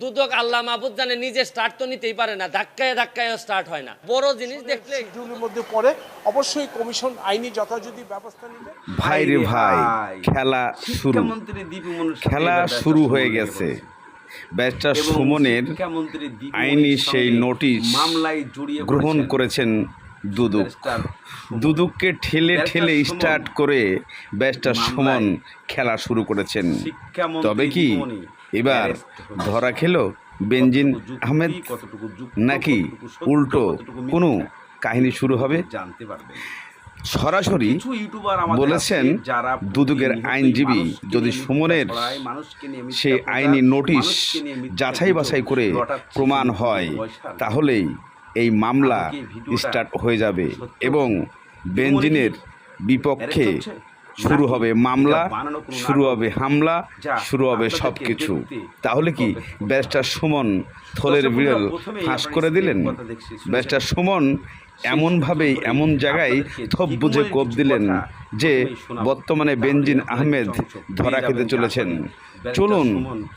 দুদক আল্লাহ মাহবুদ জানে নিজে স্টার্ট তো নিতেই পারে না ধাক্কায় ধাক্কায় স্টার্ট হয় না। বড় জিনিস দেখলে শিডিউলের মধ্যে পড়ে অবশ্যই কমিশন আইনি যথাযথ ব্যবস্থা নেবে। ভাই রে ভাই ভাই। খেলা শুরু। খেলা শুরু হয়ে গেছে। ব্যারিস্টার সুমনের আইনি সেই নোটিশ মামলায় জড়িয়ে গ্রহণ করেছেন দুদক। দুদককে ঠেলে ঠেলে স্টার্ট করে ব্যারিস্টার সুমন খেলা শুরু করেছেন। তবে কি এবার ধরা খেলো বেনজিন আহমেদ নাকি উল্টো কোনো কাহিনী শুরু হবে জানতে পারবে সরাসরি বলেছেন যারা দুদকের আইনজীবী যদি সুমনের সেই আইনি নোটিশ যাচাই বাছাই করে প্রমাণ হয়। তাহলেই এই মামলা স্টার্ট হয়ে যাবে এবং বেঞ্জিনের বিপক্ষে? শুরু হবে মামলা শুরু হবে হামলা শুরু হবে সব কিছু তাহলে কি ব্যারিস্টার সুমন থলের বিড়াল ফাঁস করে দিলেন। ব্যারিস্টার সুমন এমনভাবেই এমন জায়গায় থপ বুঝে কোপ দিলেন যে বর্তমানে বেনজিন আহমেদ ধরা খেতে চলেছেন। চলুন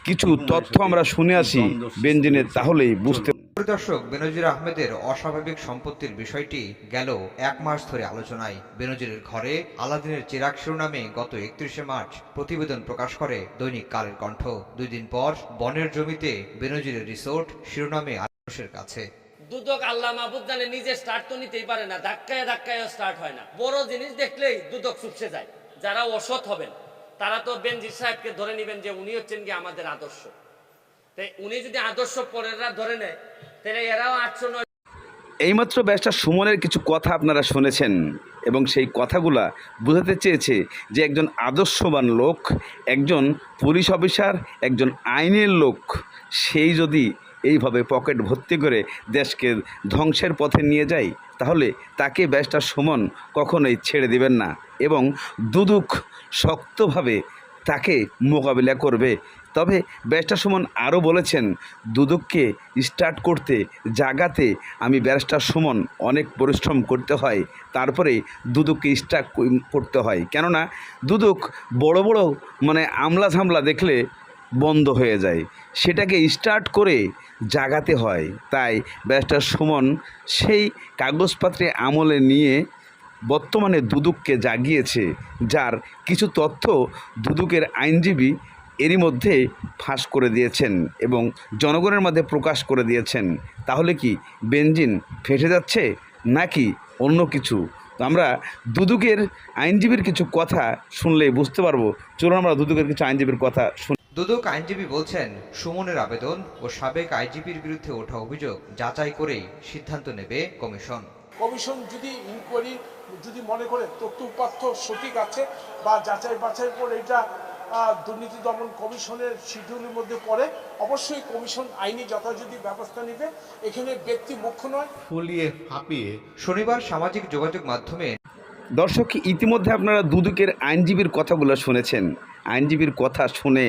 কিছু তথ্য আমরা শুনে আসি বেনজিনের। তাহলেই বুঝতে পরিদর্শক বেনজির আহমেদের অস্বাভাবিক সম্পত্তির বিষয়টি গেল এক মাস ধরে আলোচনায়। বেনজিরের ঘরে আলাদিনের চিরাগ শিরোনামে গত একত্রিশে মার্চ প্রতিবেদন প্রকাশ করে দৈনিক কালের কণ্ঠ। দুই দিন পর বনের জমিতে বেনজিরের রিসোর্ট, শিরোনামে আনুষের কাছে। দুদক আল্লাহ মাহবুদ জানে নিজে স্টার্ট তো নিতেই পারে না, ধাক্কায় ধাক্কায় স্টার্ট হয় না। বড় জিনিস দেখলেই দুদক চুপসে যায়, যারা অসৎ হবেন, তারা তো বেনজির সাহেবকে ধরে নেবেন যে উনি হচ্ছেন কি আমাদের আদর্শ। উনি যদি আদর্শ ধরে নেয়, তাহলে এরাও এইমাত্র ব্যারিস্টার সুমনের কিছু কথা আপনারা শুনেছেন এবং সেই কথাগুলা বোঝাতে চেয়েছে যে একজন আদর্শবান লোক, একজন পুলিশ অফিসার, একজন আইনের লোক, সেই যদি এইভাবে পকেট ভর্তি করে দেশকে ধ্বংসের পথে নিয়ে যায়, তাহলে তাকে ব্যারিস্টার সুমন কখনোই ছেড়ে দিবেন না এবং দুদুক শক্তভাবে তাকে মোকাবিলা করবে। তবে ব্যারিস্টার সুমন আরও বলেছেন, দুদককে স্টার্ট করতে, জাগাতে আমি ব্যারিস্টার সুমন অনেক পরিশ্রম করতে হয়, তারপরে দুদককে স্টার্ট করতে হয়। কেননা দুদক বড় বড় মানে আমলা ঝামলা দেখলে বন্ধ হয়ে যায়। সেটাকে স্টার্ট করে জাগাতে হয়। তাই ব্যারিস্টার সুমন সেই কাগজপত্রে আমলে নিয়ে বর্তমানে দুদককে জাগিয়েছে, যার কিছু তথ্য দুদকের আইনজীবী এরই মধ্যে ফাঁস করে দিয়েছেন এবং জনগণের মধ্যে প্রকাশ করে দিয়েছেন। তাহলে কি বেঞ্জিন ফেটে যাচ্ছে নাকি অন্য কিছু? আমরা দুদুকের আইনজীবীর কিছু কথা শুনলে বুঝতে পারব। চলুন আমরা দুদুকের কিছু আইনজীবীর কথা শুন দুদক আইনজীবী বলছেন সুমনের আবেদন ও সাবেক আইজিপির বিরুদ্ধে ওঠা অভিযোগ যাচাই করেই সিদ্ধান্ত নেবে কমিশন। কমিশন যদি ইনকোয়ারি যদি মনে করে তথ্য উপাত্য সঠিক আছে বা যাচাই বাছাই করে এটা দুর্নীতি দমন কমিশনের শিডিউলের মধ্যে পড়ে। অবশ্যই কমিশন আইনি যথাযথ ব্যবস্থা নেবে। এখানে ব্যক্তি মুখ্য নয়। ফুলিয়ে ফাঁপিয়ে শনিবার সামাজিক যোগাযোগ মাধ্যমে দর্শক ইতিমধ্যে আপনারা দুদকের আইনজীবীর কথাগুলো শুনেছেন। আইনজীবীর কথা শুনে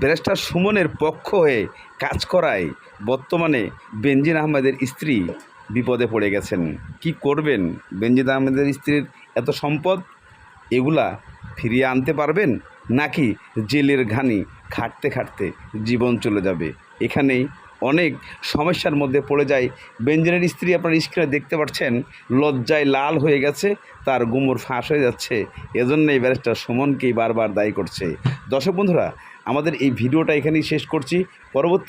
ব্যারিস্টার সুমনের পক্ষ হয়ে কাজ করায় বর্তমানে বেনজির আহমেদের স্ত্রী বিপদে পড়ে গেছেন। কি করবেন? বেনজির আহমেদের স্ত্রীর এত সম্পদ এগুলা ফিরিয়ে আনতে পারবেন? নাকি জেলের ঘানি খাটতে খাটতে জীবন চলে যাবে? এখানেই অনেক সমস্যার মধ্যে পড়ে যায়। বেঞ্জিনের স্ত্রী আপনার স্ক্রিনে দেখতে পাচ্ছেন, লজ্জায় লাল হয়ে গেছে, তার গুমর ফাঁস হয়ে যাচ্ছে। এজন্য এই ব্যারিস্টার সুমনকেই বারবার দায়ী করছে। দর্শক বন্ধুরা, আমাদের এই ভিডিওটা এখানেই শেষ করছি। পরবর্তী